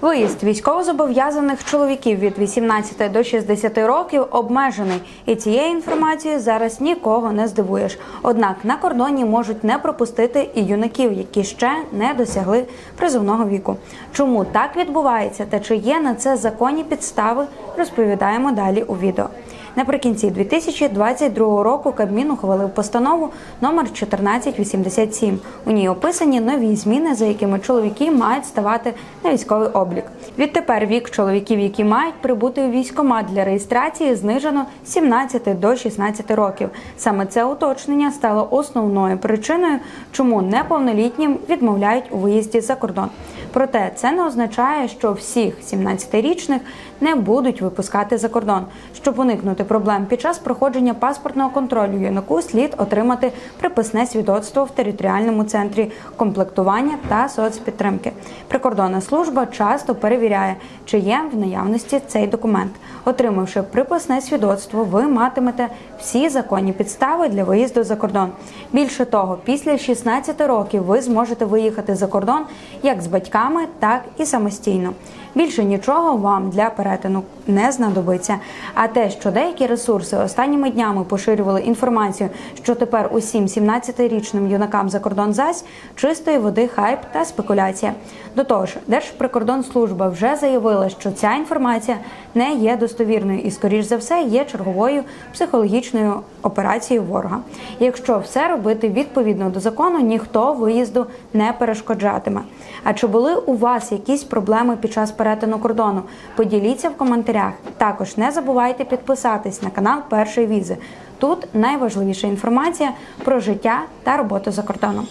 Виїзд військовозобов'язаних чоловіків від 18 до 60 років обмежений, і цією інформацією зараз нікого не здивуєш. Однак на кордоні можуть не пропустити і юнаків, які ще не досягли призовного віку. Чому так відбувається та чи є на це законні підстави, розповідаємо далі у відео. Наприкінці 2022 року Кабмін ухвалив постанову номер 1487. У ній описані нові зміни, за якими чоловіки мають ставати на військовий облік. Відтепер вік чоловіків, які мають прибути у військкомат для реєстрації, знижено з 17 до 16 років. Саме це уточнення стало основною причиною, чому неповнолітнім відмовляють у виїзді за кордон. Проте це не означає, що всіх 17-річних не будуть випускати за кордон. Щоб уникнути проблем під час проходження паспортного контролю, юнаку слід отримати приписне свідоцтво в територіальному центрі комплектування та соцпідтримки. Прикордонна служба часто перевіряє, чи є в наявності цей документ. Отримавши приписне свідоцтво, ви матимете всі законні підстави для виїзду за кордон. Більше того, після 16 років ви зможете виїхати за кордон як з батьками, так і самостійно. Більше нічого вам для перетину не знадобиться. А те, що деякі ресурси останніми днями поширювали інформацію, що тепер усім 17-річним юнакам за кордон зась чистої води хайп та спекуляція. До того ж, Держприкордонслужба вже заявила, що ця інформація не є достовірною і, скоріш за все, є черговою психологічною операцією ворога. Якщо все робити відповідно до закону, ніхто виїзду не перешкоджатиме. А чи були у вас якісь проблеми під час перетину кордону? Поділіться в коментарях. Також не забувайте підписатись на канал Першої візи. Тут найважливіша інформація про життя та роботу за кордоном.